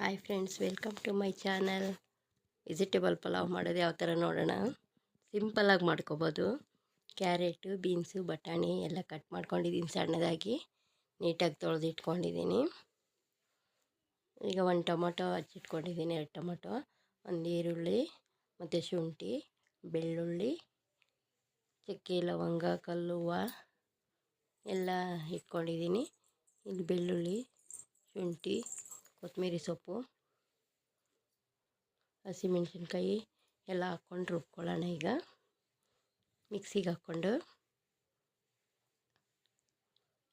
Hi friends welcome to my channel vegetable pulao ಮಾಡೋದು ಯಾವ ಥರ ನೋಡೋಣ? ಸಿಂಪಲಾಗಿ ಮಾಡ್ಕೊಬೋದು. ಕ್ಯಾರೆಟು ಬೀನ್ಸು ಬಟಾಣಿ ಎಲ್ಲ ಕಟ್ ಮಾಡ್ಕೊಂಡಿದ್ದೀನಿ ಸಣ್ಣದಾಗಿ. ನೀಟಾಗಿ ತೊಳೆದು ಇಟ್ಕೊಂಡಿದ್ದೀನಿ ಈಗ ಒಂದು ಟೊಮೊಟೊ ಹಚ್ಚಿಟ್ಕೊಂಡಿದ್ದೀನಿ ಎರಡು ಟೊಮೊಟೊ, ಒಂದು ಈರುಳ್ಳಿ ಮತ್ತು ಶುಂಠಿ, ಬೆಳ್ಳುಳ್ಳಿ, ಚಕ್ಕೆ, ಲವಂಗ ಕಲ್ಲುವ ಎಲ್ಲ ಇಟ್ಕೊಂಡಿದ್ದೀನಿ ಇಲ್ಲಿ ಬೆಳ್ಳುಳ್ಳಿ, ಶುಂಠಿ ಕೊತ್ತಂಬರಿ ಸೊಪ್ಪು, ಹಸಿಮೆಣ್ಸಿನ್ಕಾಯಿ ಎಲ್ಲ ಹಾಕ್ಕೊಂಡು ರುಬ್ಕೊಳ್ಳೋಣ ಈಗ. ಮಿಕ್ಸಿಗೆ ಹಾಕ್ಕೊಂಡು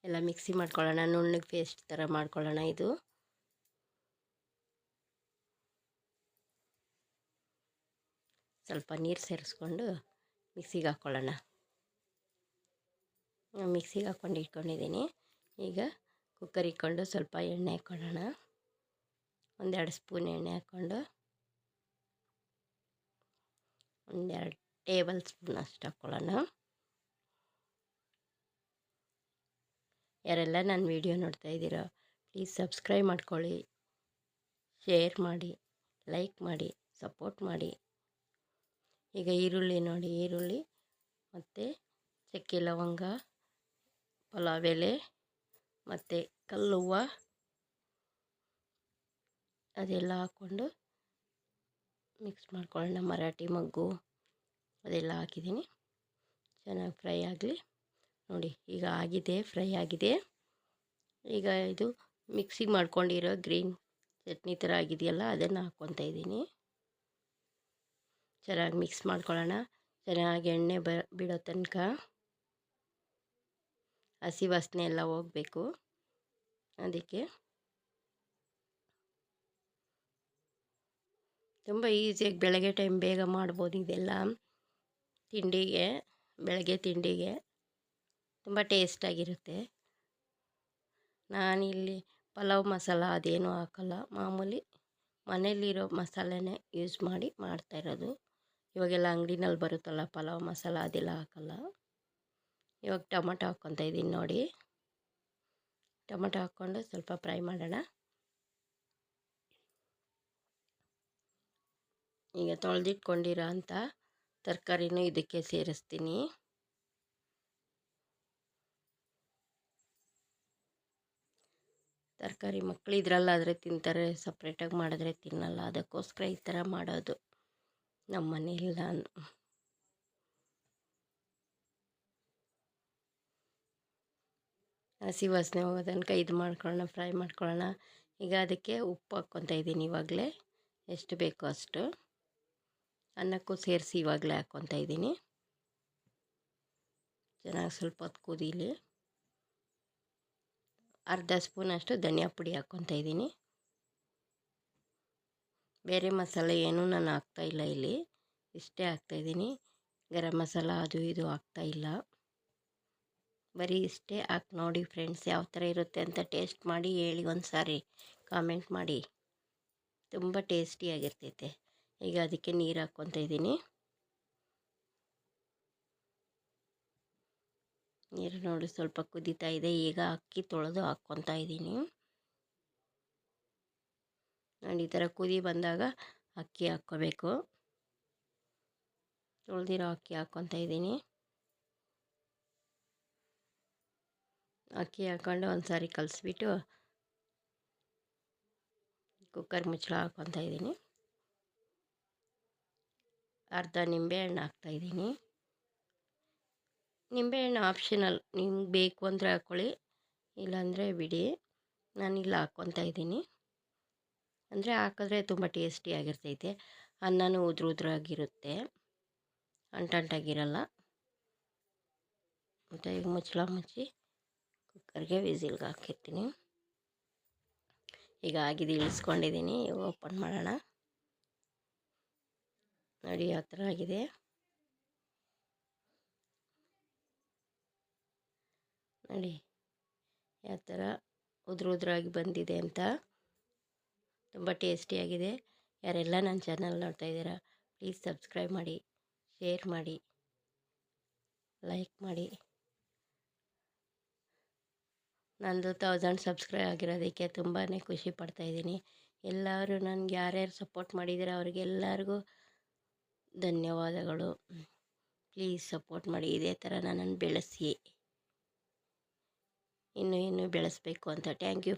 ಎಲ್ಲ ಮಿಕ್ಸಿ ಮಾಡ್ಕೊಳ್ಳೋಣ. ನುಣ್ಣಗೆ ಪೇಸ್ಟ್ ಥರ ಮಾಡ್ಕೊಳ್ಳೋಣ ಇದು. ಸ್ವಲ್ಪ ನೀರು ಸೇರಿಸ್ಕೊಂಡು ಮಿಕ್ಸಿಗೆ ಹಾಕ್ಕೊಳ್ಳೋಣ. ಮಿಕ್ಸಿಗೆ ಹಾಕ್ಕೊಂಡು ಇಟ್ಕೊಂಡಿದ್ದೀನಿ. ಈಗ ಕುಕ್ಕರ್ ಇಟ್ಕೊಂಡು ಸ್ವಲ್ಪ ಎಣ್ಣೆ ಹಾಕ್ಕೊಳ್ಳೋಣ. ಒಂದೆರಡು ಸ್ಪೂನ್ ಎಣ್ಣೆ ಹಾಕ್ಕೊಂಡು, ಒಂದೆರಡು ಟೇಬಲ್ ಸ್ಪೂನ್ ಅಷ್ಟು ಹಾಕ್ಕೊಳ್ಳೋಣ. ಯಾರೆಲ್ಲ ನನ್ನ ವೀಡಿಯೋ ನೋಡ್ತಾ ಇದ್ದೀರೋ, ಪ್ಲೀಸ್ ಸಬ್ಸ್ಕ್ರೈಬ್ ಮಾಡ್ಕೊಳ್ಳಿ, ಶೇರ್ ಮಾಡಿ, ಲೈಕ್ ಮಾಡಿ, ಸಪೋರ್ಟ್ ಮಾಡಿ. ಈಗ ಈರುಳ್ಳಿ ನೋಡಿ, ಈರುಳ್ಳಿ ಮತ್ತು ಚಕ್ಕೆ ಲವಂಗ, ಪಲಾವ್ ಎಲೆ ಮತ್ತು ಕಲ್ಲುವ್ವ. ಅದೆಲ್ಲ ಹಾಕ್ಕೊಂಡು ಮಿಕ್ಸ್ ಮಾಡ್ಕೊಳ್ಳೋಣ. ಮರಾಠಿ ಮಗ್ಗು ಅದೆಲ್ಲ ಹಾಕಿದ್ದೀನಿ. ಚೆನ್ನಾಗಿ ಫ್ರೈ ಆಗಲಿ. ನೋಡಿ, ಈಗ ಆಗಿದೆ ಫ್ರೈ ಆಗಿದೆ. ಈಗ ಇದು ಮಿಕ್ಸಿಗೆ ಮಾಡ್ಕೊಂಡಿರೋ ಗ್ರೀನ್ ಚಟ್ನಿ ಥರ ಆಗಿದೆಯಲ್ಲ, ಅದನ್ನು ಹಾಕ್ಕೊತಾ ಇದ್ದೀನಿ. ಚೆನ್ನಾಗಿ ಮಿಕ್ಸ್ ಮಾಡ್ಕೊಳ್ಳೋಣ. ಚೆನ್ನಾಗಿ ಎಣ್ಣೆ ಬ, ಬಿಡೋ ತನಕ ಹಸಿ ವಾಸನೆ ಎಲ್ಲ ಹೋಗಬೇಕು. ಅದಕ್ಕೆ ತುಂಬ ಈಸಿಯಾಗಿ ಬೆಳಗ್ಗೆ ಟೈಮ್ ಬೇಗ ಮಾಡ್ಬೋದು ಇದೆಲ್ಲ. ತಿಂಡಿಗೆ, ಬೆಳಗ್ಗೆ ತಿಂಡಿಗೆ ತುಂಬ ಟೇಸ್ಟಾಗಿರುತ್ತೆ ನಾನಿಲ್ಲಿ ಪಲಾವ್ ಮಸಾಲ ಅದೇನೂ ಹಾಕಲ್ಲ. ಮಾಮೂಲಿ ಮನೇಲಿರೋ ಮಸಾಲೆನೇ ಯೂಸ್ ಮಾಡಿ ಮಾಡ್ತಾಯಿರೋದು ಇವಾಗೆಲ್ಲ ಅಂಗಡಿನಲ್ಲಿ ಬರುತ್ತಲ್ಲ ಪಲಾವ್ ಮಸಾಲ ಅದೆಲ್ಲ ಹಾಕಲ್ಲ. ಇವಾಗ ಟೊಮೊಟೊ ಹಾಕ್ಕೊತ ಇದ್ದೀನಿ ನೋಡಿ. ಟೊಮೊಟೊ ಹಾಕ್ಕೊಂಡು ಸ್ವಲ್ಪ ಫ್ರೈ ಮಾಡೋಣ. ಈಗ ತೊಳೆದಿಟ್ಕೊಂಡಿರೋ ಅಂಥ ತರಕಾರಿನೂ ಇದಕ್ಕೆ ಸೇರಿಸ್ತೀನಿ. ತರಕಾರಿ ಮಕ್ಕಳು ಇದರಲ್ಲಾದರೆ ತಿಂತಾರೆ, ಸಪ್ರೇಟಾಗಿ ಮಾಡಿದ್ರೆ ತಿನ್ನಲ್ಲ. ಅದಕ್ಕೋಸ್ಕರ ಈ ಥರ ಮಾಡೋದು. ನಮ್ಮ ಮನೇಲಿ ನಾನು ಹಸಿ ವಾಸನೆ ಹೋಗೋ ಇದು ಮಾಡ್ಕೊಳ್ಳೋಣ, ಫ್ರೈ ಮಾಡ್ಕೊಳ್ಳೋಣ. ಈಗ ಅದಕ್ಕೆ ಉಪ್ಪು ಹಾಕ್ಕೊತಾ ಇದ್ದೀನಿ ಇವಾಗಲೇ. ಎಷ್ಟು ಬೇಕೋ ಅಷ್ಟು. ಅನ್ನಕ್ಕೂ ಸೇರಿಸಿ ಇವಾಗಲೇ ಹಾಕ್ಕೊತಾ ಇದ್ದೀನಿ. ಚೆನ್ನಾಗಿ ಸ್ವಲ್ಪ ಹೊತ್ತು ಕುದೀಲಿ. ಅರ್ಧ ಸ್ಪೂನಷ್ಟು ಧನಿಯಾ ಪುಡಿ ಹಾಕ್ಕೊತಾ ಇದ್ದೀನಿ. ಬೇರೆ ಮಸಾಲೆ ಏನೂ ನಾನು ಹಾಕ್ತಾಯಿಲ್ಲ ಇಲ್ಲಿ ಇಷ್ಟೇ ಹಾಕ್ತಾಯಿದ್ದೀನಿ ಗರಂ ಮಸಾಲ ಅದು ಇದು ಹಾಕ್ತಾಯಿಲ್ಲ ಬರೀ ಇಷ್ಟೇ ಹಾಕಿ ನೋಡಿ ಫ್ರೆಂಡ್ಸ್ ಯಾವ ಥರ ಇರುತ್ತೆ ಅಂತ ಟೇಸ್ಟ್ ಮಾಡಿ ಹೇಳಿ ಒಂದು ಸಾರಿ ಕಾಮೆಂಟ್ ಮಾಡಿ. ತುಂಬ ಟೇಸ್ಟಿಯಾಗಿರ್ತೈತೆ. ಈಗ ಅದಕ್ಕೆ ನೀರು ಹಾಕ್ಕೊತ ಇದ್ದೀನಿ. ನೀರು ನೋಡಿ ಸ್ವಲ್ಪ ಕುದೀತಾ ಇದೆ. ಈಗ ಅಕ್ಕಿ ತೊಳೆದು ಹಾಕ್ಕೊತಾ ಇದ್ದೀನಿ. ನಾನು ಈ ಥರ ಕುದಿ ಬಂದಾಗ ಅಕ್ಕಿ ಹಾಕ್ಕೋಬೇಕು. ತೊಳೆದಿರೋ ಅಕ್ಕಿ ಹಾಕ್ಕೊತಾ ಇದ್ದೀನಿ. ಅಕ್ಕಿ ಹಾಕ್ಕೊಂಡು ಒಂದು ಸಾರಿ ಕಲಿಸ್ಬಿಟ್ಟು ಕುಕ್ಕರ್ ಮುಚ್ಚಳ ಹಾಕ್ಕೊತಾ ಇದ್ದೀನಿ. ಅರ್ಧ ನಿಂಬೆಹಣ್ಣು ಹಾಕ್ತಾಯಿದ್ದೀನಿ ನಿಂಬೆಹಣ್ಣು ಆಪ್ಷನಲ್ ನಿಮ್ಗೆ ಬೇಕು ಅಂದರೆ ಹಾಕ್ಕೊಳ್ಳಿ ಇಲ್ಲಾಂದರೆ ಬಿಡಿ. ನಾನಿಲ್ಲ ಹಾಕ್ಕೊತಾ ಇದ್ದೀನಿ. ಅಂದರೆ ಹಾಕಿದ್ರೆ ತುಂಬ ಟೇಸ್ಟಿಯಾಗಿರ್ತೈತೆ ಅನ್ನನೂ ಉದ್ರ ಉದ್ರಾಗಿರುತ್ತೆ. ಅಂಟಂಟಾಗಿರಲ್ಲ. ಮತ್ತು ಈಗ ಮುಚ್ಚಳ ಮುಚ್ಚಿ ಕುಕ್ಕರ್ಗೆ ವಿಸಿಲ್ಗೆ ಹಾಕಿರ್ತೀನಿ. ಈಗ ಆಗಿದೆ ಇಳಿಸ್ಕೊಂಡಿದ್ದೀನಿ. ಓಪನ್ ಮಾಡೋಣ. ನೋಡಿ ಯಾವ ಥರ ಆಗಿದೆ. ನೋಡಿ ಯಾವ ಥರ ಉದ್ರ ಉದ್ರಾಗಿ ಬಂದಿದೆ ಅಂತ. ತುಂಬ ಟೇಸ್ಟಿಯಾಗಿದೆ ಯಾರೆಲ್ಲ ನನ್ನ ಚಾನಲ್ ನೋಡ್ತಾ ಇದ್ದೀರಾ, ಪ್ಲೀಸ್ ಸಬ್ಸ್ಕ್ರೈಬ್ ಮಾಡಿ, ಶೇರ್ ಮಾಡಿ, ಲೈಕ್ ಮಾಡಿ. ನಂದು ತೌಸಂಡ್ ಸಬ್ಸ್ಕ್ರೈಬ್ ಆಗಿರೋದಕ್ಕೆ ತುಂಬಾ ಖುಷಿ ಪಡ್ತಾಯಿದ್ದೀನಿ ಎಲ್ಲರೂ ನನಗೆ ಯಾರ್ಯಾರು ಸಪೋರ್ಟ್ ಮಾಡಿದ್ದೀರ, ಅವ್ರಿಗೆಲ್ಲರಿಗೂ ಧನ್ಯವಾದಗಳು. ಪ್ಲೀಸ್ ಸಪೋರ್ಟ್ ಮಾಡಿ. ಇದೇ ಥರ ನನ್ನನ್ನು ಬೆಳೆಸಿ. ಇನ್ನೂ ಇನ್ನೂ ಬೆಳೆಸಬೇಕು ಅಂತ. Thank you